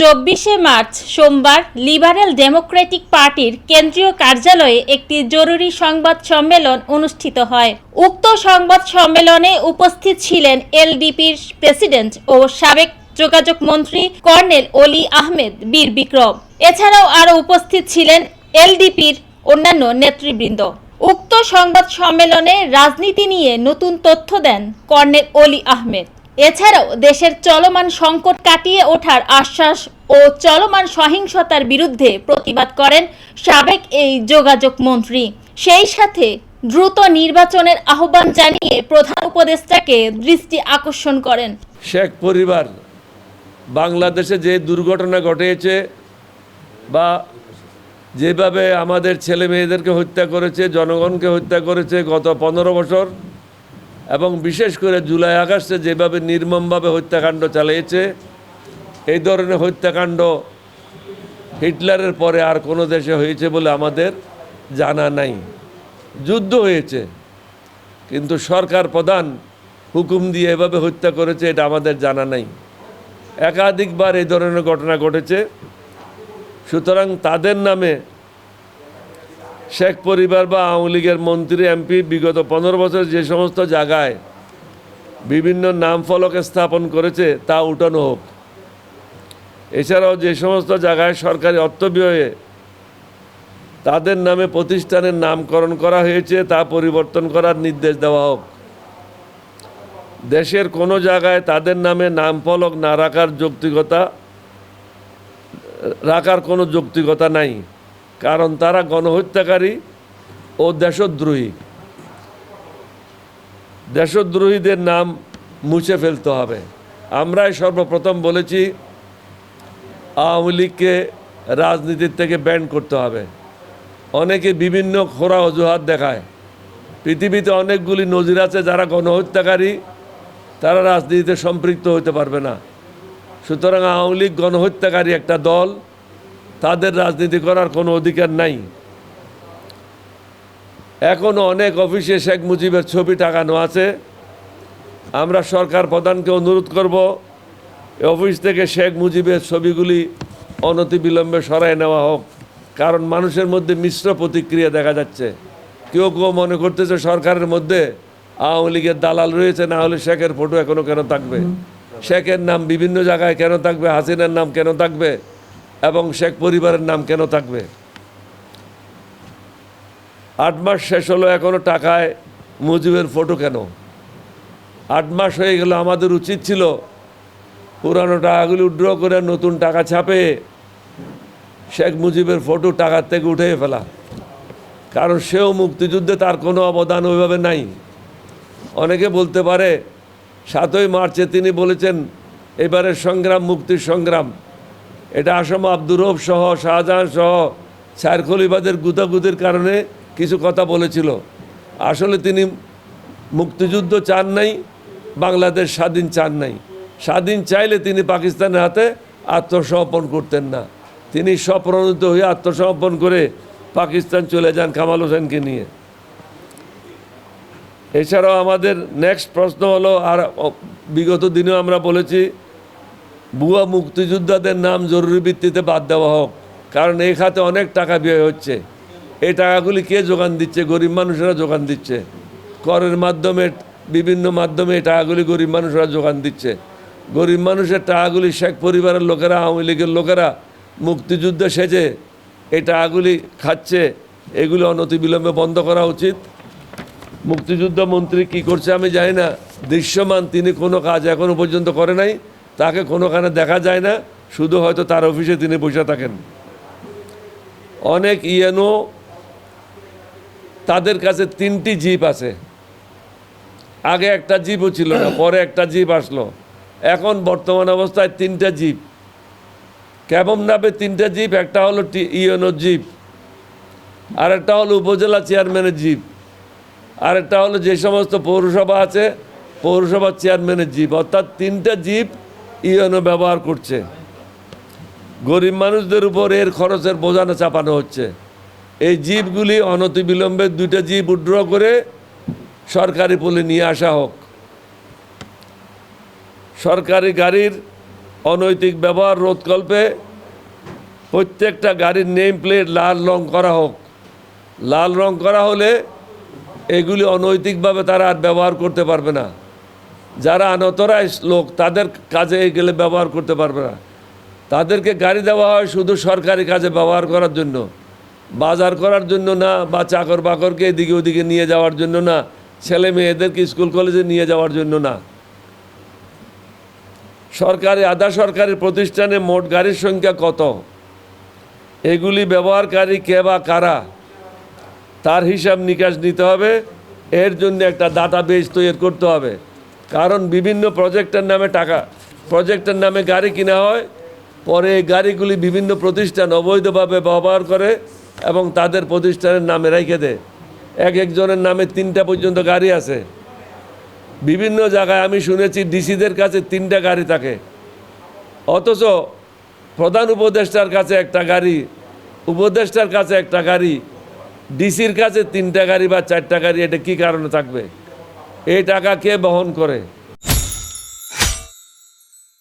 চব্বিশে মার্চ সোমবার liberal Democratic পার্টির কেন্দ্রীয় কার্যালয়ে একটি জরুরি সংবাদ সম্মেলন অনুষ্ঠিত হয়। উক্ত সংবাদ সম্মেলনে উপস্থিত ছিলেন এলডিপির প্রেসিডেন্ট ও সাবেক যোগাযোগ মন্ত্রী কর্নেল অলি আহমেদ বীর বিক্রম। এছাড়াও আরও উপস্থিত ছিলেন এলডিপির অন্যান্য নেতৃবৃন্দ। উক্ত সংবাদ সম্মেলনে রাজনীতি নিয়ে নতুন তথ্য দেন কর্নেল অলি আহমেদ। এছাড়াও দেশের চলমান সংকট কাটিয়ে ওঠার আশ্বাস ও চলমান সহিংসতার বিরুদ্ধে প্রতিবাদ করেন সাবেক এই যোগাযোগ মন্ত্রী। সেই সাথে দ্রুত নির্বাচনের আহ্বান জানিয়ে প্রধান উপদেষ্টাকে দৃষ্টি আকর্ষণ করেন। শেখ পরিবার, বাংলাদেশে যে দুর্ঘটনা ঘটেছে বা যেভাবে আমাদের ছেলে মেয়েদেরকে হত্যা করেছে, জনগণকে হত্যা করেছে গত পনেরো বছর এবং বিশেষ করে জুলাই আগস্টে যেভাবে নির্মমভাবে হত্যাকাণ্ড চালিয়েছে, এই ধরনের হত্যাকাণ্ড হিটলারের পরে আর কোনো দেশে হয়েছে বলে আমাদের জানা নাই। যুদ্ধ হয়েছে, কিন্তু সরকার প্রধান হুকুম দিয়ে এভাবে হত্যা করেছে এটা আমাদের জানা নাই। একাধিকবার এই ধরনের ঘটনা ঘটেছে। সুতরাং তাদের নামে শেখ পরিবার বা আওয়ামী লীগের মন্ত্রী, এমপি বিগত পনেরো বছর যে সমস্ত জায়গায় বিভিন্ন নাম ফলক স্থাপন করেছে, তা উঠানো হোক। এছাড়াও যে সমস্ত জায়গায় সরকারি অর্থ ব্যয়ে তাদের নামে প্রতিষ্ঠানের নামকরণ করা হয়েছে, তা পরিবর্তন করার নির্দেশ দেওয়া হোক। দেশের কোনো জায়গায় তাদের নামে নাম ফলক না রাখার যৌক্তিকতা, রাখার কোনো যৌক্তিকতা নাই। কারণ তারা গণহত্যাকারী ও দেশদ্রোহী। দেশদ্রোহীদের নাম মুছে ফেলতে হবে। আমরাই সর্বপ্রথম বলেছি, আওয়ামী লীগকে রাজনীতির থেকে ব্যান করতে হবে। অনেকে বিভিন্ন খোরা অজুহাত দেখায়। পৃথিবীতে অনেকগুলি নজির আছে যারা গণহত্যাকারী, তারা রাজনীতিতে সম্পৃক্ত হতে পারবে না। সুতরাং আওয়ামী লীগ গণহত্যাকারী একটা দল। তাদের রাজনীতি করার কোনো অধিকার নাই। এখনও অনেক অফিসে শেখ মুজিবের ছবি টাকানো আছে। আমরা সরকার প্রধানকে অনুরোধ করব অফিস থেকে শেখ মুজিবের ছবিগুলি অনতিবিলম্বে সরায় নেওয়া হোক। কারণ মানুষের মধ্যে মিশ্র প্রতিক্রিয়া দেখা যাচ্ছে। কেউ কেউ মনে করতেছে সরকারের মধ্যে আওয়ামী লীগের দালাল রয়েছে না হলে শেখের ফটো এখনও কেন থাকবে? শেখের নাম বিভিন্ন জায়গায় কেন থাকবে? হাসিনার নাম কেন থাকবে? এবং শেখ পরিবারের নাম কেন থাকবে? আট মাস শেষ হলো, এখনও টাকায় মুজিবের ফটো কেন? আট মাস হয়ে গেল, আমাদের উচিত ছিল পুরানো টাকাগুলি উড্র করে নতুন টাকা ছাপে শেখ মুজিবের ফটো টাকার থেকে উঠে ফেলা। কারণ সেও মুক্তিযুদ্ধে তার কোনো অবদান ওইভাবে নাই। অনেকে বলতে পারে, সাতই মার্চে তিনি বলেছেন, এবারের সংগ্রাম মুক্তির সংগ্রাম। এটা আসাম আব্দুর সহ, শাহজাহান সহ সার খলিবাদের গুতাগুতির কারণে কিছু কথা বলেছিল। আসলে তিনি মুক্তিযুদ্ধ চান নাই, বাংলাদেশ স্বাধীন চান নাই। স্বাধীন চাইলে তিনি পাকিস্তানের হাতে আত্মসমর্পণ করতেন না। তিনি স্বপ্রণিত হয়ে আত্মসমর্পণ করে পাকিস্তান চলে যান কামাল হোসেনকে নিয়ে। এছাড়াও আমাদের নেক্সট প্রশ্ন হলো, আর, বিগত দিনেও আমরা বলেছি ভুয়া মুক্তিযোদ্ধাদের নাম জরুরি ভিত্তিতে বাদ দেওয়া হোক। কারণ এই খাতে অনেক টাকা ব্যয় হচ্ছে। এই টাকাগুলি কে যোগান দিচ্ছে? গরিব মানুষেরা যোগান দিচ্ছে। করের মাধ্যমে, বিভিন্ন মাধ্যমে এই টাকাগুলি গরিব মানুষেরা যোগান দিচ্ছে। গরিব মানুষের টাকাগুলি শেখ পরিবারের লোকেরা, আওয়ামী লীগের লোকেরা মুক্তিযুদ্ধে সেজে এই টাকাগুলি খাচ্ছে। এগুলি অনতিবিলম্বে বন্ধ করা উচিত। মুক্তিযুদ্ধ মন্ত্রী কি করছে আমি জানি না। দৃশ্যমান তিনি কোনো কাজ এখনও পর্যন্ত করে নাই। তাকে কোনোখানে দেখা যায় না, শুধু হয়তো তার অফিসে তিনি বসে থাকেন। অনেক ইয়েনো তাদের কাছে তিনটি জিপ আছে। আগে একটা জিপও ছিল না, পরে একটা জিপ আসলো। এখন বর্তমান অবস্থায় তিনটা জিপ। কেমন নামে তিনটা জিপ, একটা হলো ইয়েনো জিপ আর একটা হলো উপজেলা চেয়ারম্যানের জিপ আর একটা হলো যে সমস্ত পৌরসভা আছে পৌরসভার চেয়ারম্যানের জিপ। অর্থাৎ তিনটা জিপ ইউএনও ব্যবহার করছে। গরিব মানুষদের উপর এর খরচের বোঝানো চাপানো হচ্ছে। এই জিপগুলি অনতিবিলম্বে দুইটা জিপ উড্র করে সরকারি পুলে নিয়ে আসা হোক। সরকারি গাড়ির অনৈতিক ব্যবহার রোধকল্পে প্রত্যেকটা গাড়ির নেম প্লেট লাল রং করা হোক। লাল রং করা হলে এগুলি অনৈতিকভাবে তারা আর ব্যবহার করতে পারবে না। যারা আনতরায় লোক, তাদের কাজে গেলে ব্যবহার করতে পারবে না। তাদেরকে গাড়ি দেওয়া হয় শুধু সরকারি কাজে ব্যবহার করার জন্য। বাজার করার জন্য না, বা চাকর বাকরকে এদিকে ওদিকে নিয়ে যাওয়ার জন্য না, ছেলে মেয়েদেরকে স্কুল কলেজে নিয়ে যাওয়ার জন্য না। সরকারি, আধা সরকারি প্রতিষ্ঠানে মোট গাড়ির সংখ্যা কত? এগুলি ব্যবহারকারী কে বা কারা? তার হিসাব নিকাশ নিতে হবে। এর জন্য একটা ডাটা বেস তৈরি করতে হবে। কারণ বিভিন্ন প্রজেক্টের নামে টাকা, প্রজেক্টের নামে গাড়ি কিনা হয়, পরে এই গাড়িগুলি বিভিন্ন প্রতিষ্ঠান অবৈধভাবে ব্যবহার করে এবং তাদের প্রতিষ্ঠানের নামে রেখে দেয়। এক একজনের নামে তিনটা পর্যন্ত গাড়ি আছে। বিভিন্ন জায়গায় আমি শুনেছি ডিসিদের কাছে তিনটা গাড়ি থাকে। অথচ প্রধান উপদেষ্টার কাছে একটা গাড়ি, উপদেষ্টার কাছে একটা গাড়ি, ডিসির কাছে তিনটা গাড়ি বা চারটা গাড়ি, এটা কি কারণে থাকবে? এই টাকা কে বহন করে?